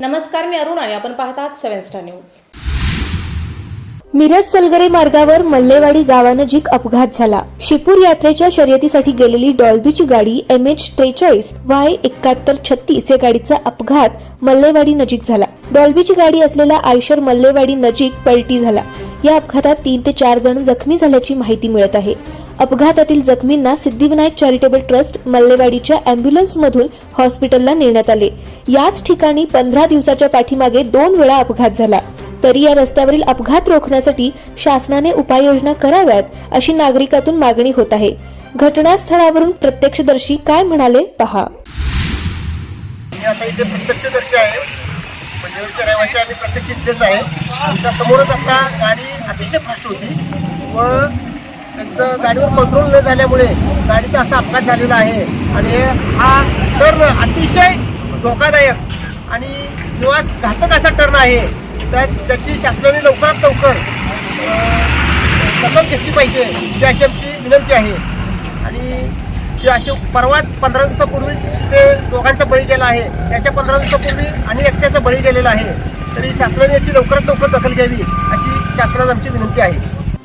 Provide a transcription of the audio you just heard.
नमस्कार मी अरुण आणि आपण पाहत आहात seven star news. Miraj Salgare मार्गावर मल्लेवाडी गावानजीक अपघात झाला. शिपूर यात्रेच्या शर्यतीसाठी गेलेली डॉल्बीची गाडी एम एच त्रेचाळीस वाय एकाहत्तर छत्तीस या गाडीचा अपघात मल्लेवाडी नजीक झाला. डॉल्बीची गाडी असलेला आयशर मल्लेवाडी नजीक पलटी झाला. या अपघातात तीन ते चार जण जखमी झाल्याची माहिती मिळत आहे. अपघातातील जखमींना सिद्धिविनायक चॅरिटेबल ट्रस्ट मल्लेवाडीच्या अँब्युलन्समधून हॉस्पिटलला नेण्यात आले. याच ठिकाणी पंधरा दिवसाच्या पाठीमागे दोन वेळा अपघात झाला. तरी या रस्त्यावरील अपघात रोखण्यासाठी शासनाने उपाययोजना कराव्यात अशी नागरिकातून मागणी होत आहे. घटनास्थळावरून प्रत्यक्षदर्शी काय म्हणाले पहा. आता इथे प्रत्यक्षदर्शी आहे. म्हणजे मंदिराच्या रहिवाशी आम्ही प्रत्यक्ष इथलेच आहे. आमच्या समोरच आता गाडी अतिशय फास्ट होती. व त्यांचं गाडीवर कंट्रोल न झाल्यामुळे गाडीचा असा अपघात झालेला आहे. आणि हा टर्न अतिशय धोकादायक आणि जीवास घातक असा टर्न आहे. तर त्याची शासनाने लवकरात लवकर दखल घेतली पाहिजे ही अशी आमची विनंती आहे. आणि ही अशी परवाच पंधरा दिवसापूर्वी तिथे दोघांचा बळी गेला आहे. त्याच्या पंधरा दिवसापूर्वी आणि एकट्याचा बळी गेलेला आहे. तरी शासनाने याची लवकरात लवकर दखल घ्यावी अशी शासनात आमची विनंती आहे.